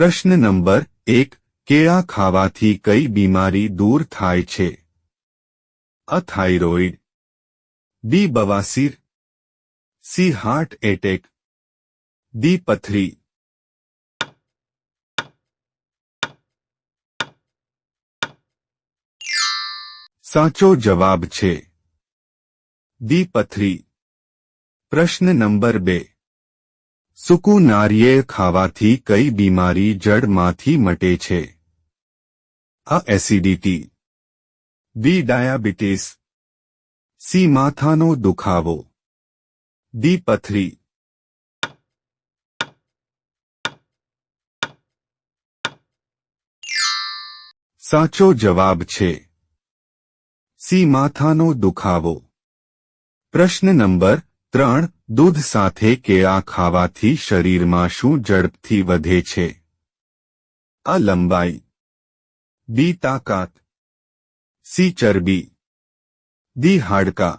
પ્રશ્ન નંબર એક, કેળા ખાવાથી કઈ બીમારી દૂર થાય છે? અ થાઇરોઇડ, બી બવાસીર, સી હાર્ટ એટેક, ડી પથરી. સાચો જવાબ છે દી પથરી. પ્રશ્ન નંબર બે સૂકું નારિયેળ ખાવાથી કઈ બીમારી જડમાંથી મટે છે? A acidity. B diabetes. C માથાનો દુખાવો. ડી પથરી. સાચો જવાબ છે. સી માથાનો દુખાવો. પ્રશ્ન નંબર ત્રણ દૂધ સાથે કેળા ખાવાથી શરીરમાં શું ઝડપથી વધે છે આ લંબાઈ બી તાકાત સી ચરબી દી હાડકા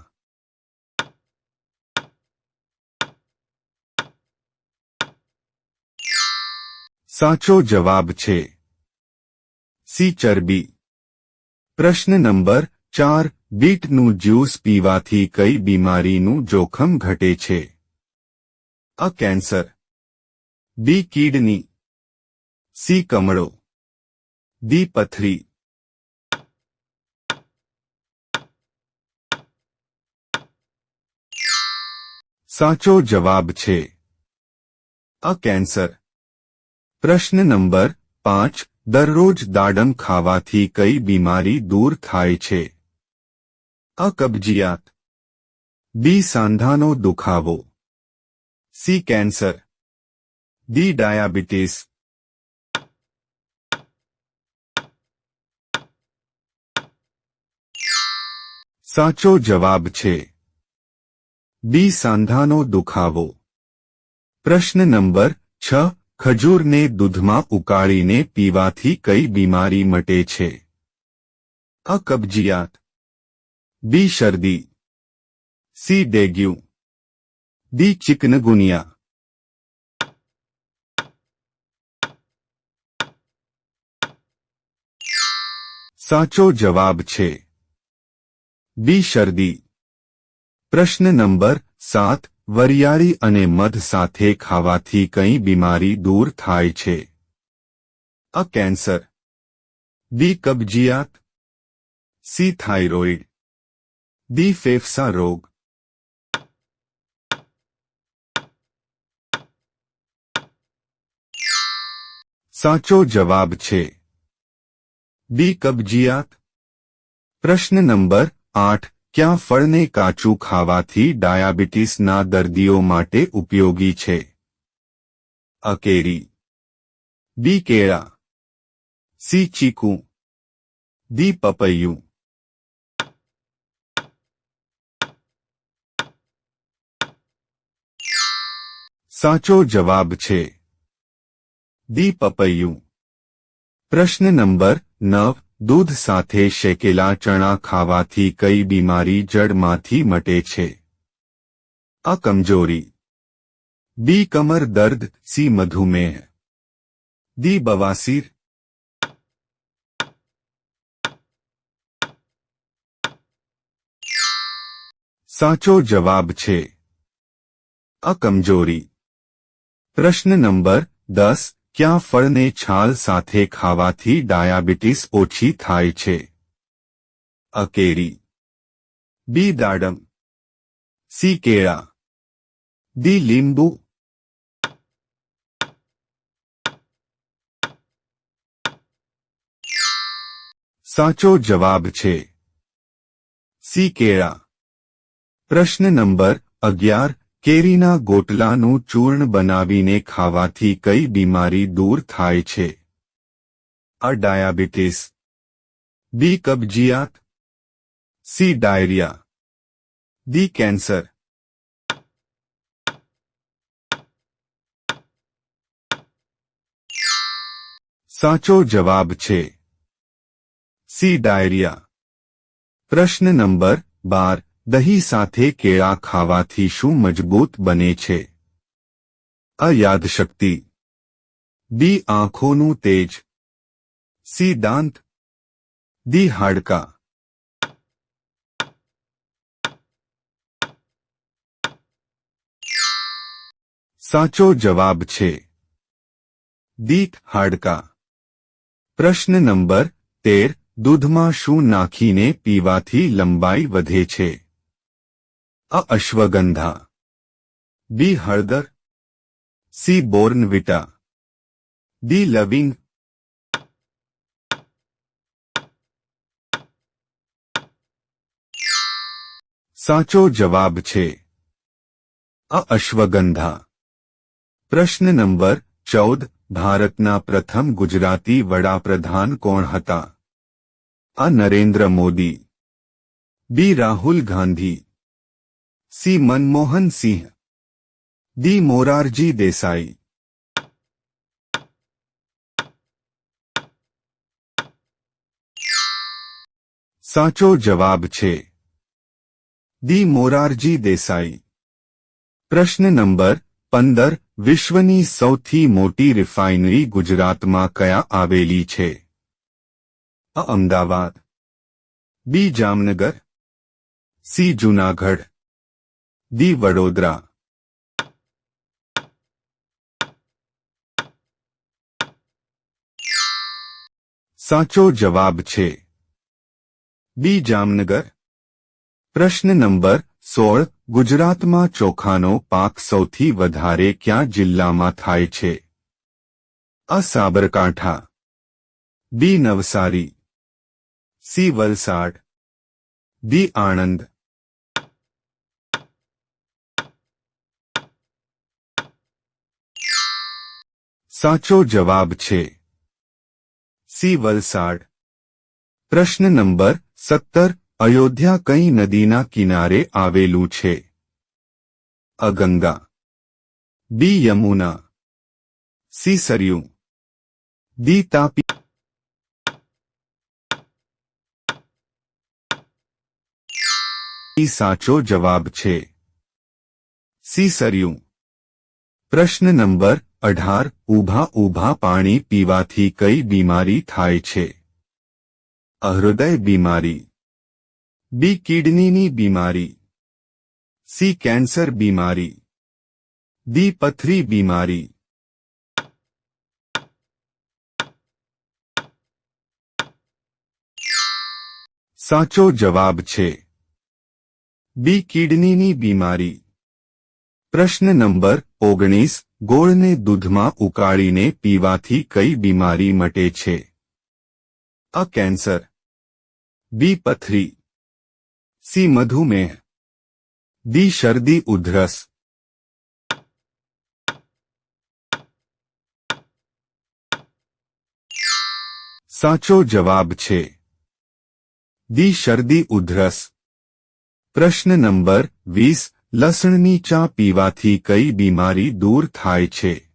સાચો જવાબ છે સી ચરબી પ્રશ્ન નંબર ચાર બીટનું જ્યુસ પીવાથી કઈ બીમારીનું જોખમ ઘટે છે? A cancer. B kidney. C કમળો. D પથરી. સાચો જવાબ છે અ કેન્સર. પ્રશ્ન નંબર પાંચ. દરરોજ દાડમ ખાવાથી કઈ બીમારી દૂર થાય છે? અ બી સાંધાનો દુખાવો. C cancer. D diabetes. સાચો જવાબ છે. બી સાંધાનો દુખાવો. પ્રશ્ન નંબર છ, ખજૂરને દૂધમાં ઉકાળીને પીવાથી કઈ બીમારી મટે છે? અ કબજિયાત બી શરદી સી ડેગ્યુ ડી ચિકનગુનિયા સાચો જવાબ છે બી શરદી પ્રશ્ન નંબર સાત વરિયાળી અને મધ સાથે ખાવાથી કઈ બીમારી દૂર થાય છે અ કેન્સર બી કબજિયાત સી થાઇરોઇડ ડી ફેફસા રોગ. સાચો જવાબ છે. બી કબજિયાત. પ્રશ્ન નંબર આઠ. ક્યાં ફળને કાચું ખાવાથી ડાયાબિટીસના દર્દીઓ માટે ઉપયોગી છે? અકેરી. બી કેળા. સી ચીકુ. દી પપૈયું. સાચો જવાબ છે. દી પપૈયું પ્રશ્ન નંબર નવ, દૂધ સાથે શેકેલા ચણા ખાવાથી કઈ બીમારી જડમાંથી મટે છે? આ કમજોરી. બી કમર દર્દ, સી મધુમેહ. દી બવાસીર. સાચો જવાબ છે. અ કમજોરી. પ્રશ્ન નંબર દસ ક્યાં ફળને છાલ સાથે ખાવાથી ડાયાબિટીસ ઓછી થાય છે અ કેરી બી દાડમ સી કેળા ડી લીંબુ સાચો જવાબ છે સી કેળા પ્રશ્ન નંબર અગિયાર કેરીના ગોટલાનું ચૂર્ણ બનાવીને ખાવાથી કઈ બીમારી દૂર થાય છે? અ, ડાયાબિટીસ, બી, કબજિયાત, સી, ડાયરિયા, ડી, કેન્સર. સાચો જવાબ છે સી, ડાયરિયા. પ્રશ્ન નંબર બાર. દહીં સાથે કેળા ખાવાથી શું મજબૂત બને છે? અ યાદશક્તિ ડી આંખોનું તેજ. સી દાંત. ડી હાડકા. સાચો જવાબ છે. દીઠ હાડકા. પ્રશ્ન નંબર તેર, દૂધમાં શું નાખીને પીવાથી લંબાઈ વધે છે? અ અશ્વગંધા બી હળદર સી બોર્નવિટા ડી લવિંગ સાચો જવાબ છે અ અશ્વગંધા પ્રશ્ન નંબર ચૌદ ભારતના પ્રથમ ગુજરાતી વડાપ્રધાન કોણ હતા અ Narendra Modi B Rahul Gandhi C Manmohan Singh D Morarji Desai સાચો જવાબ છે ડી મોરારજી દેસાઈ પ્રશ્ન નંબર પંદર વિશ્વની સૌથી મોટી રિફાઇનરી ગુજરાતમાં કયા આવેલી છે અ Ahmedabad B Jamnagar C Junagadh D Vadodara સાચો જવાબ છે બી જામનગર પ્રશ્ન નંબર સોળ ગુજરાતમાં ચોખાનો પાક સૌથી વધારે ક્યાં જિલ્લામાં થાય છે અ Sabarkantha B Navsari C Valsad D Anand સાચો જવાબ છે. સી વલસાડ. પ્રશ્ન નંબર સત્તર, અયોધ્યા કઈ નદીના કિનારે આવેલું છે? અ Ganga. B Yamuna. C Sarayu. D Tapi. સાચો જવાબ છે. સી સરયું. પ્રશ્ન નંબર અઢાર, ઊભા ઊભા પાણી પીવાથી કઈ બીમારી થાય છે? અહૃદય હૃદય બીમારી. બી કિડનીની બીમારી. સી કેન્સર બીમારી. દી પથરી બીમારી. સાચો જવાબ છે. બી કિડનીની બીમારી. પ્રશ્ન નંબર ઓગણીસ ગોળને દૂધમાં ઉકાળીને પીવાથી કઈ બીમારી મટે છે? A cancer. બી પથરી. સી મધુમેહ. દી શરદી ઉધરસ. સાચો જવાબ છે. દી શરદી ઉધરસ. પ્રશ્ન નંબર વીસ લસણની ચા પીવાથી કઈ બીમારી દૂર થાય છે?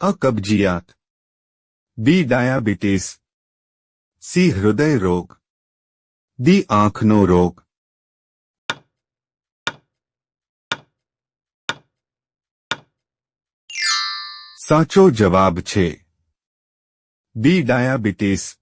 અ કબજિયાત બી ડાયાબિટીસ. સી હૃદય રોગ. દી આંખનો રોગ. સાચો જવાબ છે. બી ડાયાબિટીસ.